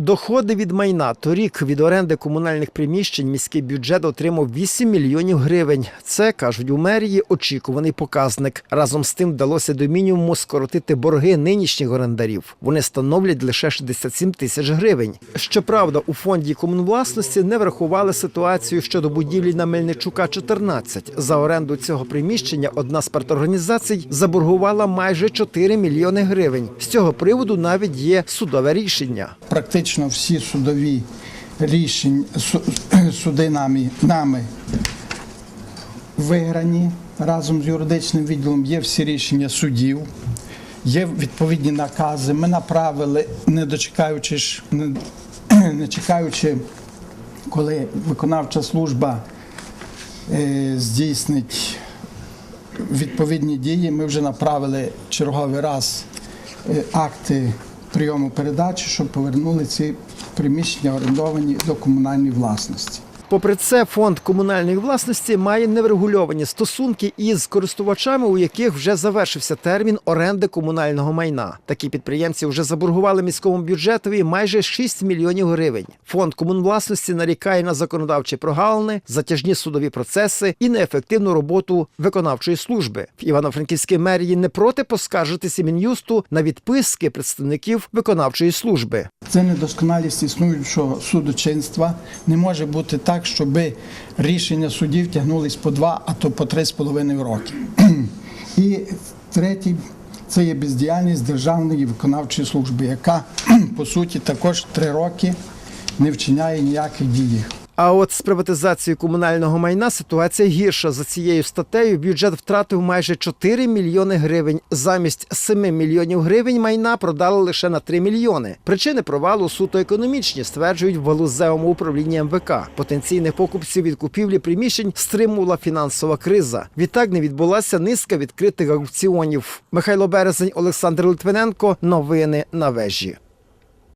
Доходи від майна торік від оренди комунальних приміщень міський бюджет отримав 8 мільйонів гривень. Це кажуть у мерії очікуваний показник. Разом з тим вдалося до мінімуму скоротити борги нинішніх орендарів. Вони становлять лише 67 тисяч гривень. Щоправда, у фонді комунвласності не врахували ситуацію щодо будівлі на Мельничука 14. За оренду цього приміщення одна з парторганізацій заборгувала майже 4 мільйони гривень. З цього приводу навіть є судове рішення. Практично всі судові рішення суди нами, нами виграні разом з юридичним відділом. Є всі рішення судів, є відповідні накази. Ми направили, не дочекаючи не, не чекаючи, коли виконавча служба е, здійснить відповідні дії. Ми вже направили черговий раз е, акти прийому передачі, щоб повернули ці приміщення орендовані до комунальної власності. Попри це, фонд комунальної власності має неврегульовані стосунки із користувачами, у яких вже завершився термін оренди комунального майна. Такі підприємці вже заборгували міському бюджетові майже 6 мільйонів гривень. Фонд комунвласності нарікає на законодавчі прогалини, затяжні судові процеси і неефективну роботу виконавчої служби. В Івано-Франківській мерії не проти поскаржитися мін'юсту на відписки представників виконавчої служби. Це недосконалість існуючого судочинства. Не може бути так, щоб рішення судів тягнулись по два, а то по три з половиною роки. І третій це є бездіяльність Державної виконавчої служби, яка по суті також три роки не вчиняє ніяких дій. А от з приватизацією комунального майна ситуація гірша. За цією статтею бюджет втратив майже 4 мільйони гривень. Замість 7 мільйонів гривень майна продали лише на 3 мільйони. Причини провалу суто економічні, стверджують в галузевому управлінні МВК. Потенційних покупців від купівлі приміщень стримувала фінансова криза. Відтак не відбулася низка відкритих аукціонів. Михайло Березень, Олександр Литвиненко. Новини на вежі.